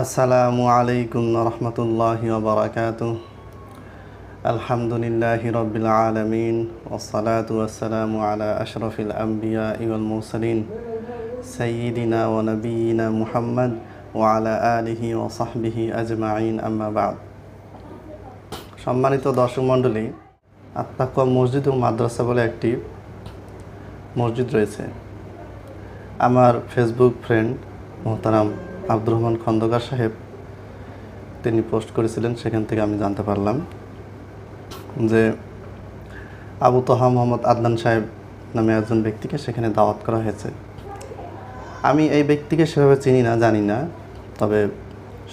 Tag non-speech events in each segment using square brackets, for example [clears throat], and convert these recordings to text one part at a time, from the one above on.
আসসালামু আলাইকুম রহমতুল্লাহি ওবরাকাত আলহামদুলিল্লাহি রবিল আলমিন ওসালাতু আসসালামু আলা আশরফিল আম্বিয়া ইউল মুরসালিন সঈদিনা ও নবীনা মুহাম্মদ ও আলা আলিহি ও সাহবিহি আজমাইন, আম্মা বাদ। সম্মানিত দর্শক মণ্ডলী আত্মাকুয়া মসজিদ ও মাদ্রাসা বলে একটি মসজিদ রয়েছে। আমার ফেসবুক ফ্রেন্ড মোহতারাম আব্দুর রহমান খন্দকার সাহেব তিনি পোস্ট করেছিলেন, সেখান থেকে আমি জানতে পারলাম যে আবু তোহা মোহাম্মদ আদনান সাহেব নামে একজন ব্যক্তিকে সেখানে দাওয়াত করা হয়েছে। আমি এই ব্যক্তিকে সেভাবে চিনি না, জানি না, তবে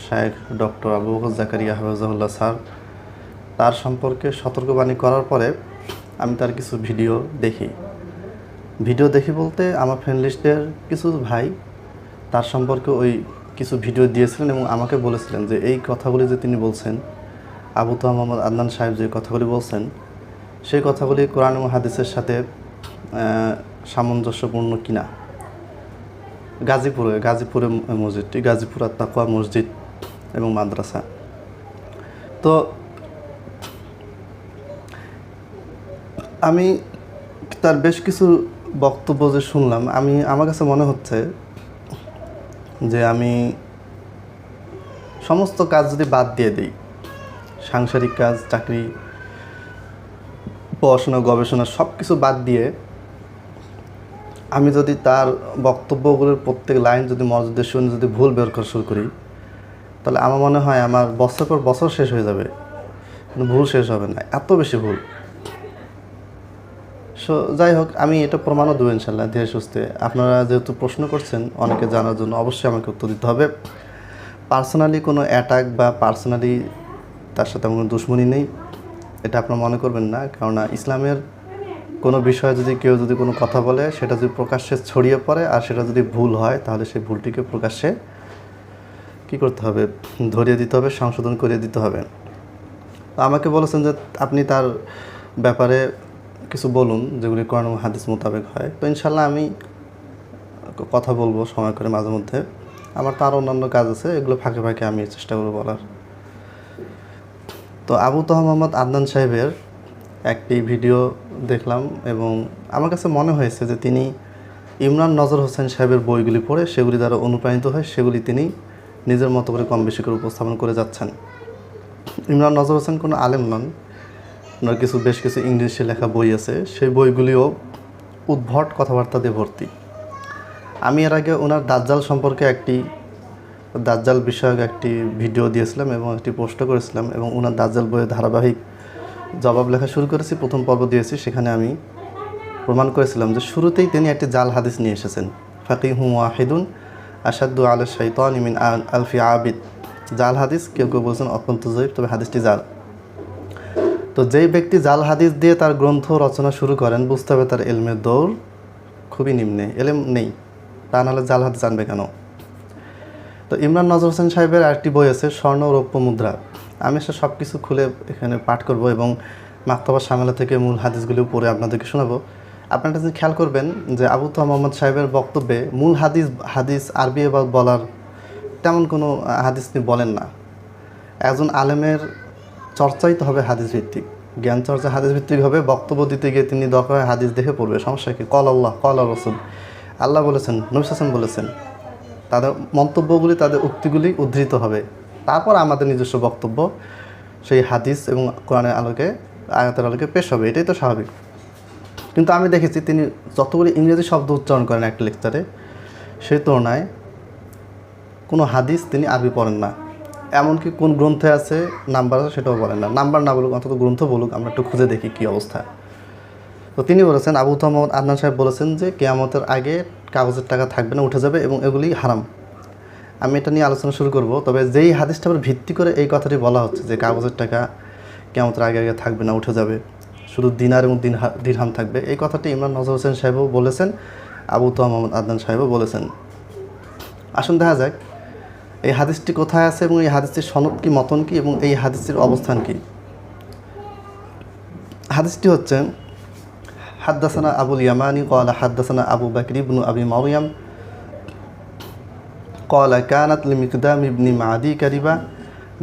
শায়েখ ডক্টর আবু বকর জাকারিয়া হাফিজাহুল্লাহ স্যার তার সম্পর্কে সতর্কবাণী করার পরে আমি তার কিছু ভিডিও দেখি। ভিডিও দেখি বলতে আমার ফ্রেন্ড লিস্টের কিছু ভাই, তার সম্পর্কে ওই কিছু ভিডিও দিয়েছিলেন এবং আমাকে বলেছিলেন যে এই কথাগুলি যে তিনি বলছেন, আবু তো মোহাম্মদ আদনান সাহেব যে কথাগুলি বলছেন, সেই কথাগুলি কোরআন হাদিসের সাথে সামঞ্জস্যপূর্ণ কিনা? গাজীপুরে গাজীপুরে মসজিদটি, গাজীপুর তাকুয়া মসজিদ এবং মাদ্রাসা। তো আমি তার বেশ কিছু বক্তব্য যে শুনলাম, আমি, আমার কাছে মনে হচ্ছে যে আমি সমস্ত কাজ যদি বাদ দিয়ে দিই, সাংসারিক কাজ, চাকরি, পড়াশোনা, গবেষণা সব কিছু বাদ দিয়ে আমি যদি তার বক্তব্যগুলোর প্রত্যেক লাইন যদি মসজিদের শুনে যদি ভুল বের করা শুরু করি, তাহলে আমার মনে হয় আমার বছর পর বছর শেষ হয়ে যাবে। ভুল শেষ হবে না, এত বেশি ভুল। সো যাই হোক আমি এটা প্রমাণও দেবো ইনশাল্লাহ, ধীরে সুস্থে। আপনারা যেহেতু প্রশ্ন করছেন, অনেকে জানার জন্য অবশ্যই আমাকে উত্তর দিতে হবে। পার্সোনালি কোনো অ্যাটাক বা পার্সোনালি তার সাথে আমার কোনো দুশ্মনী নেই, এটা আপনারা মনে করবেন না। কেননা ইসলামের কোনো বিষয়ে যদি কেউ যদি কোনো কথা বলে, সেটা যদি প্রকাশ্যে ছড়িয়ে পড়ে আর সেটা যদি ভুল হয়, তাহলে সেই ভুলটিকে প্রকাশ্যে কী করতে হবে? ধরিয়ে দিতে হবে, সংশোধন করিয়ে দিতে হবে। আমাকে বলেছেন যে আপনি তার ব্যাপারে কিছু বলুন যেগুলি কোরআন হাদিস মোতাবেক হয়। তো ইনশাল্লাহ আমি কথা বলব সময় করে মাঝে মধ্যে। আমার তো আরও অন্যান্য কাজ আছে, এগুলো ফাঁকে ফাঁকে আমি চেষ্টা করব বলার। তো আবু তোহা মোহাম্মদ আদনান সাহেবের একটি ভিডিও দেখলাম এবং আমার কাছে মনে হয়েছে যে তিনি ইমরান নজর হোসেন সাহেবের বইগুলি পড়ে সেগুলি দ্বারা অনুপ্রাণিত হয় সেগুলি তিনি নিজের মতো করে কম বেশি করে উপস্থাপন করে যাচ্ছেন। ইমরান নজর হোসেন কোনো আলেম নন ওনার কিছু, বেশ কিছু ইংলিশে লেখা বই আছে। সেই বইগুলিও উদ্ভট কথাবার্তা দিয়ে ভর্তি। আমি এর আগে ওনার দাজ্জাল সম্পর্কে একটি, দাজ্জাল বিষয়ক একটি ভিডিও দিয়েছিলাম এবং একটি পোস্ট করেছিলাম এবং ওনার দাজ্জাল বইয়ের ধারাবাহিক জবাব লেখা শুরু করেছি, প্রথম পর্ব দিয়েছি, সেখানে আমি প্রমাণ করেছিলাম যে শুরুতেই তিনি একটি জাল হাদিস নিয়ে এসেছেন। ফাকি হু ওয়াহিদুন আসাদু আল শাইতান ইমিন আল- আলফি আবিদ। জাল হাদিস, কেউ কেউ বলছেন অত্যন্ত জয়ীব তবে হাদিসটি জাল। তো যেই ব্যক্তি জাল হাদিস দিয়ে তার গ্রন্থ রচনা শুরু করেন, বুঝতে হবে তার এলমের দৌড় খুবই নিম্নে। এলেম নেই। তা নাহলে জাল হাদিস জানবে কেন? তো ইমরান নজর হোসেন সাহেবের আরেকটি বই আছে, স্বর্ণ রৌপ্য মুদ্রা। আমি সে সব কিছু খুলে এখানে পাঠ করব এবং মাক্তবা সামেলা থেকে মূল হাদিসগুলিও পড়ে আপনাদেরকে শোনাবো। আপনারা যদি খেয়াল করবেন যে আবু তো মোহাম্মদ সাহেবের বক্তব্যে মূল হাদিস হাদিস আরবি বা বলার তেমন কোনো হাদিস তিনি বলেন না। একজন আলেমের চর্চাই তো হবে হাদিস ভিত্তিক জ্ঞান চর্চা হাদিস ভিত্তিক হবে, বক্তব্য দিতে গিয়ে তিনি দরকার হাদিস দেখে পড়বে। সমস্যা কি? কল আল্লাহ কল রসুল। আল্লাহ বলেছেন, নবী হাসান বলেছেন, তাদের মন্তব্যগুলি, তাদের উক্তিগুলি উদ্ধৃত হবে। তারপর আমাদের নিজস্ব বক্তব্য, সেই হাদিস এবং কোরআনের আলোকে, আয়াতের আলোকে পেশ হবে। এটাই তো স্বাভাবিক। কিন্তু আমি দেখেছি, তিনি যতগুলি ইংরেজি শব্দ উচ্চারণ করেন একটা লেকচারে সেই তুলনায় কোনো হাদিস তিনি আরবি পড়েন না। এমনকি কোন গ্রন্থে আছে নাম্বার আছে সেটাও বলেন না। নাম্বার না বলুক, অন্তত গ্রন্থ বলুক, আমরা একটু খুঁজে দেখি কী অবস্থা। তো তিনি বলেছেন, আবু মোহাম্মদ আদনান সাহেব বলেছেন যে, কেয়ামতের আগে কাগজের টাকা থাকবে না, উঠে যাবে এবং এগুলি হারাম। আমি এটা নিয়ে আলোচনা শুরু করব, তবে যেই হাদিসটা আবার ভিত্তি করে এই কথাটি বলা হচ্ছে যে, কাগজের টাকা কেয়ামতের আগে আগে থাকবে না, উঠে যাবে। শুধু দিনার এবং দিন দিরহাম থাকবে। এই কথাটি ইমরান নজর হোসেন সাহেবও বলেছেন, আবু মোহাম্মদ আদনান সাহেবও বলেছেন। আসুন দেখা যাক এই হাদিসটি কোথায় আছে এবং এই হাদিসটির সনদ কি, মতন কি এবং এই হাদিসটির অবস্থান কি? হাদিসটি হচ্ছে, হাদ্দাসানা আবুল ইয়ামানি কলা হাদ্দাসানা আবু বাকরি ইবনু আবি মারিয়াম কলা কানাত লিমিকদাম ইবনি মাদি কারিবা,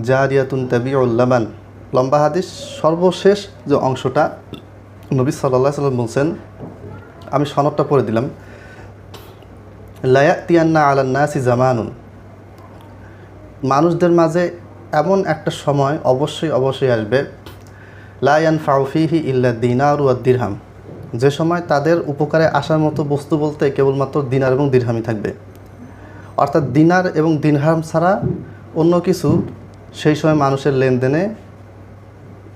জারিয়াতুন তাবিউল লাবান লম্বা হাদিস, সর্বশেষ যে অংশটা নবী সাল্লাহ সাল্লাম বলছেন, আমি সনদটা পড়ে দিলাম লায়াতিয়ান্না আলান্নাসি জামানুন। মানুষদের মাঝে এমন একটা সময় অবশ্যই অবশ্যই আসবে। লায়ান ফাউফিহি ইল্লা দিনার ও দিরহাম। যে সময় তাদের উপকারে আসার মতো বস্তু বলতে কেবলমাত্র দিনার এবং দিরহামই থাকবে। অর্থাৎ দিনার এবং দিনহাম ছাড়া অন্য কিছু সেই সময় মানুষের লেনদেনে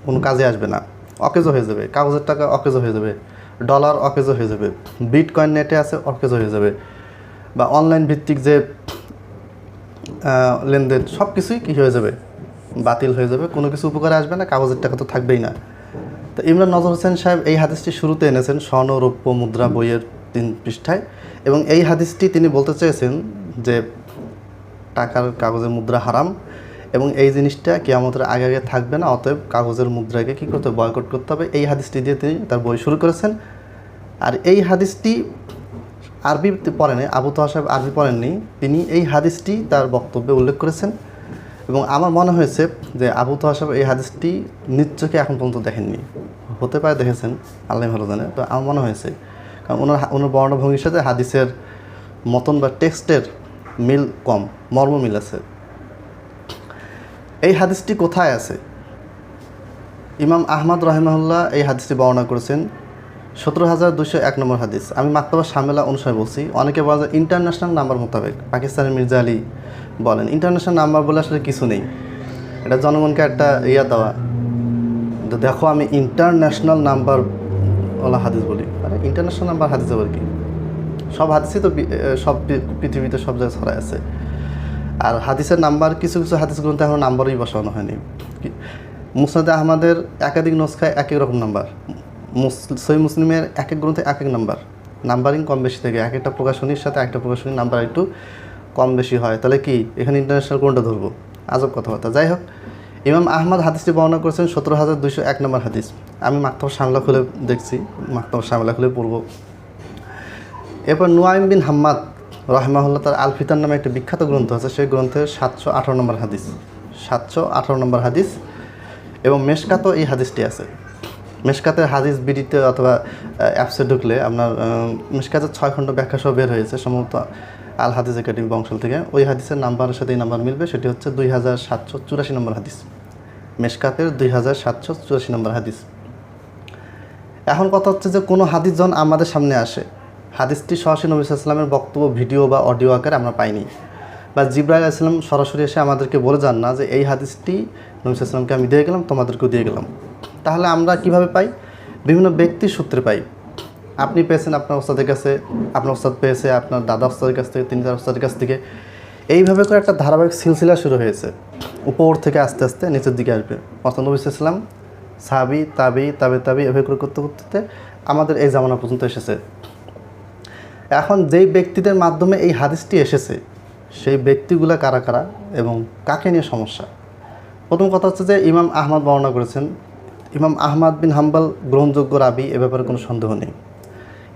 কোনো কাজে আসবে না। অকেজো হয়ে যাবে। কাগজের টাকা অকেজো হয়ে যাবে। ডলার অকেজো হয়ে যাবে। বিট কয়েন নেটে আছে অকেজো হয়ে যাবে। বা অনলাইন ভিত্তিক যে লেনদেন সব কিছুই কী হয়ে যাবে? বাতিল হয়ে যাবে, কোনো কিছু উপকারে আসবে না, কাগজের টাকা তো থাকবেই না। তো ইমরান নজর হোসেন সাহেব এই হাদিসটি শুরুতে এনেছেন স্বর্ণ, রৌপ্য, মুদ্রা বইয়ের তিন পৃষ্ঠায় এবং এই হাদিসটি তিনি বলতে চেয়েছেন যে টাকার কাগজের মুদ্রা হারাম এবং এই জিনিসটা কেয়ামতের আগে আগে থাকবে না, অতএব কাগজের মুদ্রাকে কী করতে বয়কট করতে হবে। এই হাদিসটি দিয়ে তিনি তার বই শুরু করেছেন। আর এই হাদিসটি আরবি পড়েনি, আবু তোহা সাহেব আরবি পড়েননি। তিনি এই হাদিসটি তার বক্তব্যে উল্লেখ করেছেন এবং আমার মনে হয়েছে যে আবু তোহা সাহেব এই হাদিসটি নিশ্চয়কে এখন পর্যন্ত দেখেননি। হতে পারে দেখেছেন, আল্লাহ ভালো জানে। তো আমার মনে হয়েছে, কারণ ওনার ওনার বর্ণভঙ্গির সাথে হাদিসের মতন বা টেক্সটের মিল কম, মর্ম মিল আছে। এই হাদিসটি কোথায় আছে? ইমাম আহমদ রহিমাহুল্লাহ এই হাদিসটি বর্ণনা করেছেন সতেরো হাজার দুশো এক নম্বর হাদিস। আমি মাত্রাবা সামেলা অনুসারে বলছি, অনেকে বলা যায় ইন্টারন্যাশনাল নাম্বার মোতাবেক, পাকিস্তানের মির্জা আলী বলেন। ইন্টারন্যাশনাল নাম্বার বলে আসলে কিছু নেই। এটা জনগণকে একটা ইয়া দেওয়া। দেখো আমি ইন্টারন্যাশনাল নাম্বার ওলা হাদিস বলি। আরে ইন্টারন্যাশনাল নাম্বার হাদিস আবার কি? সব হাদিসই তো সব পৃথিবীতে সব জায়গায় ছড়ায় আছে। আর হাদিসের নাম্বার, কিছু কিছু হাদিস গ্রন্থে এখন নাম্বারই বসানো হয়নি। মুসনাদ আহমদের একাধিক নস্কায় এক এক রকম নাম্বার। সহি মুসলিমের এক এক গ্রন্থে এক এক নাম্বার। নাম্বারিং কম বেশি থাকে এক একটা প্রকাশনীর সাথে একটা প্রকাশনীর নাম্বার একটু কম বেশি হয়। তাহলে কি? এখানে ইন্টারন্যাশনাল কোনটা ধরবো? আজব কথাবার্তা। যাই হোক, ইমাম আহমদ হাদিসটি বর্ণনা করেছেন সতেরো হাজার দুইশো এক নম্বর হাদিস। আমি মাক্তব সামলা খুলে দেখছি, মাক্তব সামলা খুলে পড়ব। এরপর নুয়াইম বিন হাম্মাদ রহমাহুল্লাহ তার আলফিতার নামে একটা বিখ্যাত গ্রন্থ আছে, সেই গ্রন্থের সাতশো আঠারো নম্বর হাদিস। সাতশো আঠারো নম্বর হাদিস এবং মেশকাতও এই হাদিসটি আছে। মেশকাতের হাদিস বিডিতে অথবা অ্যাপসে ঢুকলে আপনার মেশকাতের ছয় খণ্ড ব্যাখ্যা সহ বের হয়েছে সম্ভবত আল হাদিস একাডেমি বংশাল থেকে। ওই হাদিসের নাম্বারের সাথে এই নাম্বার মিলবে, সেটি হচ্ছে দুই হাজার সাতশো চুরাশি নম্বর হাদিস। মেশকাতের দুই হাজার সাতশো চুরাশি নম্বর হাদিস। এখন কথা হচ্ছে যে কোনো হাদিস যখন আমাদের সামনে আসে। হাদিসটি সরাসরি নবী ইসলামের বক্তব্য, ভিডিও বা অডিও আকারে আমরা পাইনি। বা জিব্রাইল ইসলাম সরাসরি এসে আমাদেরকে বলে যান না যে, এই হাদিসটি নবী ইসলামকে আমি দিয়ে গেলাম, তোমাদেরকেও দিয়ে গেলাম। তাহলে আমরা কীভাবে পাই? বিভিন্ন ব্যক্তির সূত্রে পাই। আপনি পেয়েছেন আপনার ওস্তাদের কাছে, আপনার ওস্তাদ পেয়েছে, আপনার দাদা ওস্তাদের কাছ থেকে, তিনি তার ওস্তাদের কাছ থেকে। এইভাবে করে একটা ধারাবাহিক সিলসিলা শুরু হয়েছে। উপর থেকে আস্তে আস্তে নিচের দিকে আসবে। অর্থাৎ নবী ইসলাম সাবি তাবি, তাবে, তাবি এভাবে করে করতে করতে আমাদের এই জামানা পর্যন্ত এসেছে। এখন যেই ব্যক্তিদের মাধ্যমে এই হাদিসটি এসেছে, সেই ব্যক্তিগুলা কারা কারা এবং কাকে নিয়ে সমস্যা? প্রথম কথা হচ্ছে যে ইমাম আহমদ বর্ণনা করেছেন ইমাম আহমদ বিন হাম্বাল গ্রহণযোগ্য রাবি, এ ব্যাপারে কোনো সন্দেহ নেই।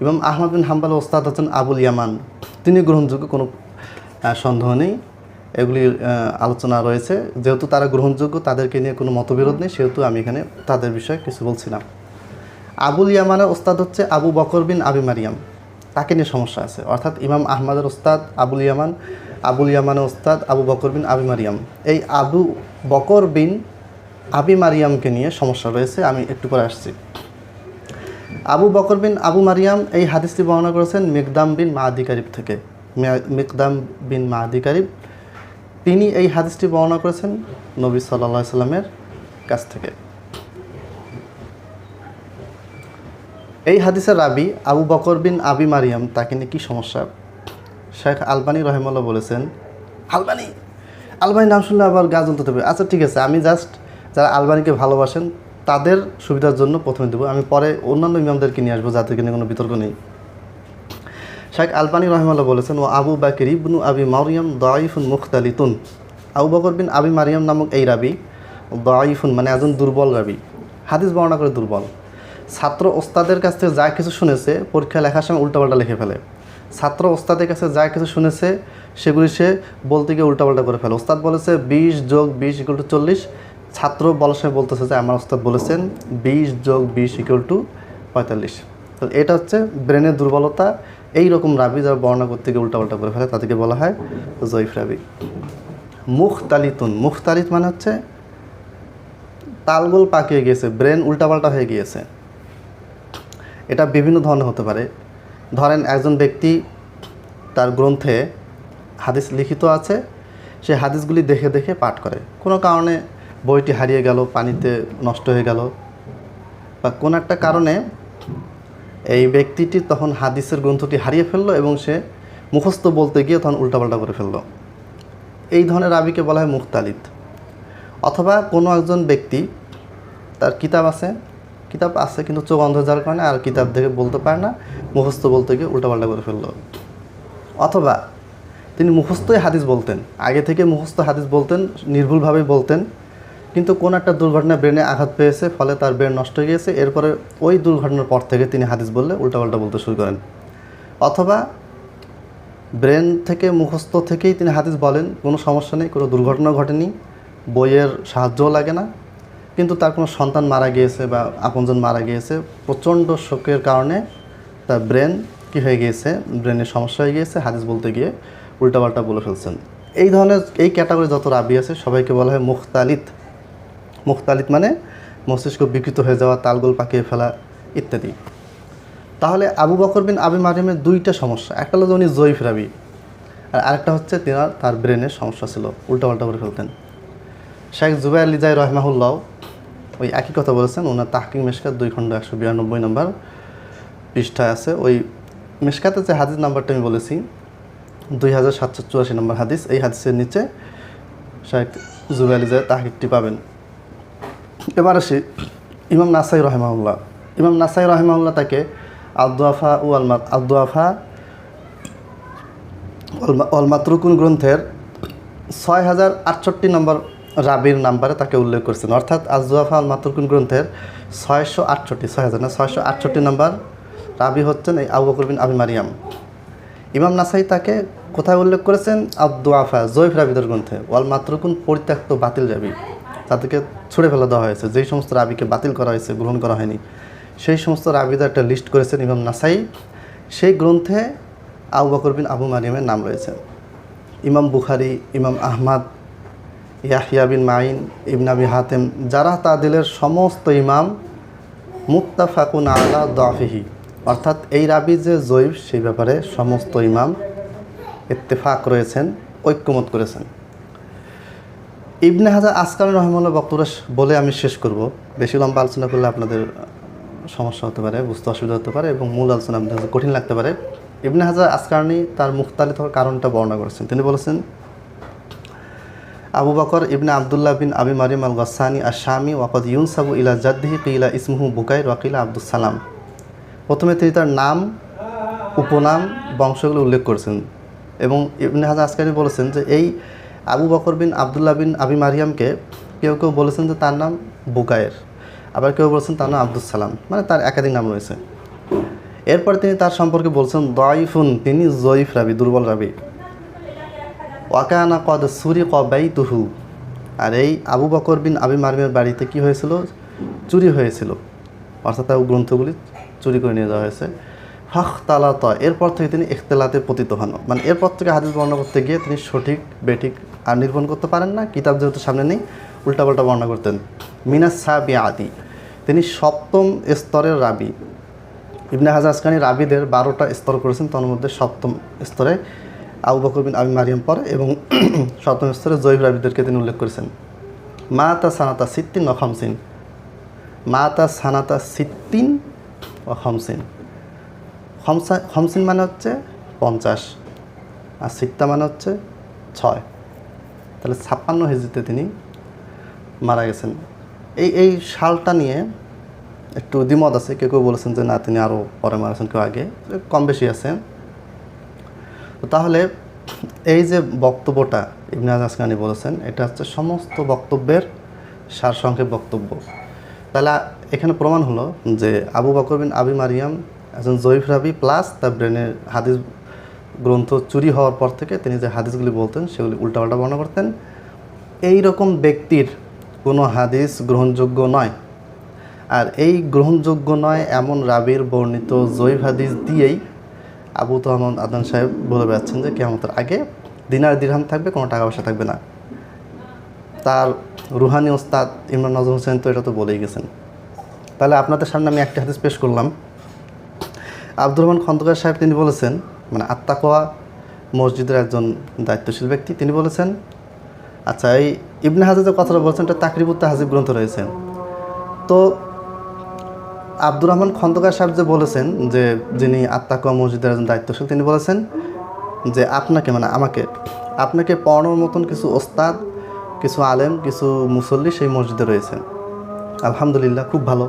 ইমাম আহমদ বিন হাম্বাল ওস্তাদ হচ্ছেন আবুল ইয়ামান, তিনি গ্রহণযোগ্য কোনো সন্দেহ নেই। এগুলি আলোচনা রয়েছে। যেহেতু তারা গ্রহণযোগ্য, তাদেরকে নিয়ে কোনো মতবিরোধ নেই, সেহেতু আমি এখানে তাদের বিষয়ে কিছু বলছিলাম। আবুল ইয়ামানের ওস্তাদ হচ্ছে আবু বকর বিন আবি মারিয়াম। তাকে নিয়ে সমস্যা আছে। অর্থাৎ ইমাম আহমদের ওস্তাদ আবুল ইয়ামান, আবুল ইয়ামানের ওস্তাদ আবু বকর বিন আবি মারিয়াম। এই আবু বকর বিন আবি মারিয়ামকে নিয়ে সমস্যা রয়েছে, আমি একটু পরে আসছি। আবু বকর বিন আবু মারিয়াম এই হাদিসটি বর্ণনা করেছেন মিকদাম বিন মাহাদি কারিব থেকে। মিকদাম বিন মাহাদি কারিব, তিনি এই হাদিসটি বর্ণনা করেছেন নবী সাল্লাহ সাল্লামের কাছ থেকে। এই হাদিসের রাবি আবু বকর বিন আবি মারিয়াম, তাকে নিয়ে কী সমস্যা? শেখ আলবানি রহেমাল্লাহ বলেছেন, আলবানি? আলবানি নাম শুনলে আবার গা জ্বলতে হবে আচ্ছা ঠিক আছে, আমি জাস্ট যারা আলবানিকে ভালোবাসেন, তাদের সুবিধার জন্য প্রথমে দেবো। আমি পরে অন্যান্য ইমামদেরকে নিয়ে আসব, যাদেরকে নিয়ে কোনো বিতর্ক নেই। শেখ আলবানী রহমাল্লাহ বলেছেন ও আবু বাকির ইবনু আবি মারিয়াম দাইফুন মুখতালিতুন। আবু বকর বিন আবি মারিয়াম নামক এই রাবি দাইফুন মানে একজন দুর্বল রাবি। হাদিস বর্ণনা করে দুর্বল। ছাত্র ওস্তাদের কাছ থেকে যা কিছু শুনেছে, পরীক্ষা লেখার সময় উল্টাপাল্টা লিখে ফেলে। ছাত্র ওস্তাদের কাছে যা কিছু শুনেছে, সেগুলি সে বলতে গিয়ে উল্টাপাল্টা করে ফেলে। ওস্তাদ বলেছে, বিশ যোগ বিশ ইকুয়াল টু চল্লিশ। ছাত্র বলার সময় বলতেছে যে, আমার ওস্তাদ বলেছেন বিশ যোগ বিশ ইকুয়াল টু পঁয়তাল্লিশ। তো এটা হচ্ছে ব্রেনের দুর্বলতা। এই রকম রাবি যারা বর্ণনা করতে গিয়ে উল্টাপাল্টা করে ফেলে, তাদেরকে বলা হয় জয়ীফ রাবি। মুখতালিতুন, মুখতালিত মানে হচ্ছে তালগোল পাকিয়ে গিয়েছে, ব্রেন উল্টাপাল্টা হয়ে গিয়েছে। এটা বিভিন্ন ধরনের হতে পারে। ধরেন একজন ব্যক্তি তার গ্রন্থে হাদিস লিখিত আছে, সে হাদিসগুলি দেখে দেখে পাঠ করে। কোনো কারণে বইটি হারিয়ে গেল, পানিতে নষ্ট হয়ে গেল। বা কোনো একটা কারণে এই ব্যক্তিটি তখন হাদিসের গ্রন্থটি হারিয়ে ফেলল এবং সে মুখস্থ বলতে গিয়ে তখন উল্টাপাল্টা করে ফেলল। এই ধরনের রাবিকে বলা হয় মুখতালিদ। অথবা কোনো একজন ব্যক্তি, তার কিতাব আছে কিতাব আছে কিন্তু চোখ অন্ধ যাওয়ার কারণে আর কিতাব দেখে বলতে পারে না, মুখস্থ বলতে গিয়ে উল্টাপাল্টা করে ফেলল। অথবা তিনি মুখস্থই হাদিস বলতেন, আগে থেকে মুখস্থ হাদিস বলতেন, নির্ভুলভাবেই বলতেন কিন্তু কোন একটা দুর্ঘটনায় ব্রেনে আঘাত পেয়েছে, ফলে তার ব্রেন নষ্ট হয়ে গিয়েছে। এরপরে ওই দুর্ঘটনার পর থেকে তিনি হাদিস বললে উল্টাপাল্টা বলতে শুরু করেন। অথবা ব্রেন থেকে মুখস্থ থেকেই তিনি হাদিস বলেন, কোনো সমস্যা নেই, কোনো দুর্ঘটনা ঘটেনি, বইয়ের সাহায্যও লাগে না। কিন্তু তার কোনো সন্তান মারা গিয়েছে বা আপনজন মারা গিয়েছে, প্রচণ্ড শোকের কারণে তার ব্রেন কী হয়ে গিয়েছে ব্রেনের সমস্যা হয়ে গিয়েছে, হাদিস বলতে গিয়ে উল্টাপাল্টা বলে ফেলছেন। এই ধরনের, এই ক্যাটাগরি যত রাবি আছে, সবাইকে বলা হয় মুখতালিত। মুখতালিত মানে মস্তিষ্ক বিকৃত হয়ে যাওয়া, তালগোল পাকিয়ে ফেলা ইত্যাদি। তাহলে আবু বকর বিন আবি মারিমের দুইটা সমস্যা। একটা হলো উনি জয়ীফ রাবি, আর আরেকটা হচ্ছে তিনার, তার ব্রেনের সমস্যা ছিল। উল্টাপাল্টা করে ফেলতেন। শেখ জুবাই লিজাই রহমাহুল্লাহ ওই একই কথা বলেছেন, ওনার তাহকিং মেশকাত দুই খণ্ড একশো বিরানব্বই নম্বর পৃষ্ঠায় আছে। ওই মেশকাতে যে হাদিস নাম্বারটা আমি বলেছি, দুই হাজার সাতশো চুরাশি নম্বর হাদিস, এই হাদিসের নিচে শেখ জুবাই লিজাই তাহকিকটি পাবেন। এবার আসি, ইমাম নাসাই রহমাউল্লাহ ইমাম নাসাই রহমাউল্লাহ তাকে আব্দুয়াফা ও আলমা আব্দুয়াফা অলমাতরুকুন গ্রন্থের ছয় হাজার আটষট্টি নম্বর রাবির নাম্বারে তাকে উল্লেখ করছেন। অর্থাৎ আজদুয়াফা আল মাতরকুন গ্রন্থের ছয়শো আটষট্টি ছয় হাজার না, ছয়শো আটষট্টি নম্বর রাবি হচ্ছেন এই আবু বকর বিন আবি মারিয়াম। ইমাম নাসাই তাকে কোথায় উল্লেখ করেছেন? আব্দুয়াফা জৈফ রাবিদের গ্রন্থে। ওয়াল মাতরকুন পরিত্যক্ত বাতিল রাবি তাদেরকে ছুড়ে ফেলে দেওয়া হয়েছে। যেই সমস্ত রাবিকে বাতিল করা হয়েছে, গ্রহণ করা হয়নি, সেই সমস্ত রাবিদের একটা লিস্ট করেছেন ইমাম নাসাই। সেই গ্রন্থে আবু বকর বিন আবু মারিয়ামের নাম রয়েছে। ইমাম বুখারি, ইমাম Ahmad Yahya bin Ma'in Ibn Abi Hatim, যারা তাদিলের সমস্ত ইমাম মুত্তাফাকুন আলা দাফিহি। অর্থাৎ এই রাবি যে জৈব সেই ব্যাপারে সমস্ত ইমাম ইত্তেফাক রয়েছেন, ঐক্যমত করেছেন। ইবনে হাজার আসকার রহমাল্লাহ বক্তব্য বলে আমি শেষ করব। বেশি লম্বা আলোচনা করলে আপনাদের সমস্যা হতে পারে, বুঝতে অসুবিধা হতে পারে এবং মূল আলোচনা আপনাদের কঠিন লাগতে পারে। ইবনে হাজার আসকারনি তার মুখতালিত হওয়ার কারণটা বর্ণনা করেছেন। তিনি বলেছেন, আবু বকর ইবনে আবদুল্লাহ বিন আবি মারিম আল গাসানি আর শামি ওয়াকদ ইউনসাবু ইলা জাদ্দিহি কিলা ইসমুহু বুকাইর ওয়াকিলা আব্দুল সালাম। প্রথমে তিনি তার নাম, উপনাম, বংশগুলো উল্লেখ করেছেন এবং ইবনে হাজার আসকারি বলেছেন যে, এই আবু বকর বিন আবদুল্লাহ বিন আবি মারিয়ামকে কেউ কেউ বলেছেন যে তার নাম বুকায়ের, আবার কেউ বলেছেন তার নাম আব্দুল সালাম মানে তার একাধিক নাম রয়েছে। এরপর তিনি তার সম্পর্কে বলছেন দয়ফুন তিনি জয়ীফ রাবি, দুর্বল রাবি। ওয়াকানা কদ সুরি কবাই তুহু আর এই আবু বকর বিন আবি মারমের বাড়িতে কি হয়েছিল? চুরি হয়েছিল। অর্থাৎ তার গ্রন্থগুলি চুরি করে নিয়ে যাওয়া হয়েছে। ফাখ তালাত এরপর থেকে তিনি ইখতলাতে পতিত হন। মানে এরপর থেকে হাদিস বর্ণনা করতে গিয়ে তিনি সঠিক, বেঠিক আর নির্ভর করতে পারেন না। কিতাব যেহেতু সামনে নেই, উল্টাপাল্টা বর্ণনা করতেন। মিনাস সাবি আদি তিনি সপ্তম স্তরের রাবি। ইবনে হাজাজখানি রাবিদের বারোটা স্তর করেছেন, তার মধ্যে সপ্তম স্তরে আবু বকর বিন আবি মারিয়াম পরে এবং [clears throat] সপ্তম স্তরে জৈব রাবিদেরকে তিনি উল্লেখ করেছেন। মা তা সানাতা সিত্তিন ও খামসিন। মা তা সানাতা সিত্তিন ও খামসিন। খমসিন মানে হচ্ছে পঞ্চাশ আর সিত্তা মানে হচ্ছে ছয়। তাহলে ছাপ্পান্ন হেজিতে তিনি মারা গেছেন। এই এই সালটা নিয়ে একটু দ্বিমত আছে। কেউ কেউ বলেছেন যে, না, তিনি আরও পরে মারাছেন কেউ আগে। কম বেশি আছে। তো তাহলে এই যে বক্তব্যটা ইবনে আজকানি বলেছেন, এটা হচ্ছে সমস্ত বক্তব্যের সারসংক্ষেপ বক্তব্য। তাহলে এখানে প্রমাণ হলো যে আবু বকর বিন আবি মারিয়াম একজন জয়ীফ রাবি প্লাস তার ব্রেনের হাদিস গ্রন্থ চুরি হওয়ার পর থেকে তিনি যে হাদিসগুলি বলতেন, সেগুলি উল্টাপাল্টা বর্ণনা করতেন। এই রকম ব্যক্তির কোনো হাদিস গ্রহণযোগ্য নয়। আর এই গ্রহণযোগ্য নয় এমন রাবির বর্ণিত জৈব হাদিস দিয়েই আবু তহমদ আদান সাহেব বলে বেড়াচ্ছেন যে কেমতের আগে দিনার দিরহাম থাকবে, কোনো টাকা পয়সা থাকবে না। তার রুহানি ওস্তাদ ইমরান নজর হোসেন তো এটা তো বলেই গেছেন। তাহলে আপনাদের সামনে আমি একটা হাদিস পেশ করলাম। আব্দুর রহমান খন্দকার সাহেব তিনি বলেছেন মানে আত্মাকোয়া মসজিদের একজন দায়িত্বশীল ব্যক্তি তিনি বলেছেন আচ্ছা এই ইবনে হাজিদের কথাটা বলছেন, এটা তাকরিবুত্তা হাজিব গ্রন্থ রয়েছেন তো আব্দুর রহমান খন্দকার সাহেব যে বলেছেন যে যিনি আত্মাকোয়া মসজিদের একজন দায়িত্বশীল, তিনি বলেছেন যে আপনাকে মানে আমাকে, আপনাকে পড়ানোর মতন কিছু ওস্তাদ, কিছু আলেম, কিছু মুসল্লি সেই মসজিদে রয়েছেন আলহামদুলিল্লাহ, খুব ভালো।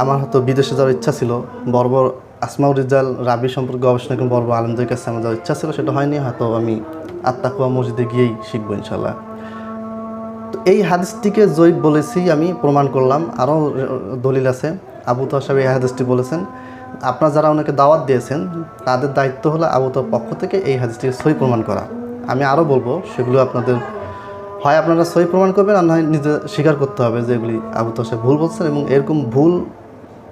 আমার হয়তো বিদেশে যাওয়ার ইচ্ছা ছিল বর্বর আসমাউর রিজাল রাবি সম্পর্কে গবেষণা করে বর্বর আলমদের কাছে আমার যাওয়ার ইচ্ছা ছিল, সেটা হয়নি, হয়তো আমি আত্মাকুয়া মসজিদে গিয়েই শিখব ইনশাল্লাহ তো এই হাদিসটিকে জৈব বলেছি আমি, প্রমাণ করলাম, আরও দলিল আছে। আবু তো সাহেব এই হাদিসটি বলেছেন, আপনারা যারা ওনাকে দাওয়াত দিয়েছেন, তাদের দায়িত্ব হলো আবু তোর পক্ষ থেকে এই হাদিসটিকে সই প্রমাণ করা। আমি আরও বলব, সেগুলো আপনাদের, হয় আপনারা সই প্রমাণ করবেন, আর নয় নিজে স্বীকার করতে হবে যে এগুলি আবু তো সাহেব ভুল বলছেন এবং এরকম ভুল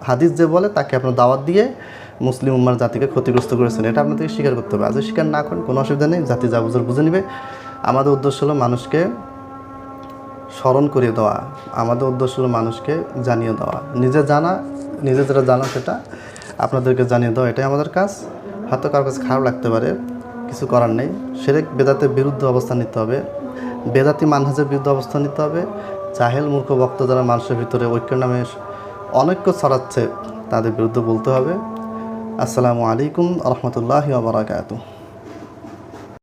হাদিস যে বলে, তাকে আপনার দাওয়াত দিয়ে মুসলিম উম্মার জাতিকে ক্ষতিগ্রস্ত করেছেন। এটা আপনাদেরকে স্বীকার করতে হবে। আজ স্বীকার না করেন, কোনো অসুবিধা নেই। জাতি যা বুঝে বুঝে নেবে। আমাদের উদ্দেশ্য হলো মানুষকে স্মরণ করিয়ে দেওয়া। আমাদের উদ্দেশ্য হলো মানুষকে জানিয়ে দেওয়া। নিজে জানা, নিজে যেটা জানা সেটা আপনাদেরকে জানিয়ে দেওয়া। এটাই আমাদের কাজ। হয়তো কারোর কাছে খারাপ লাগতে পারে, কিছু করার নেই। সেরেক বেদাতের বিরুদ্ধে অবস্থান নিতে হবে। বেদাতি মানহাজের বিরুদ্ধে অবস্থান নিতে হবে। জাহেল মূর্খ বক্ত যারা মানুষের ভিতরে ঐক্যের নামে অনৈক্য ছড়াচ্ছে তাদের বিরুদ্ধে বলতে হবে। আসসালামু আলাইকুম রহমতুল্লাহ বারাকাতুহ।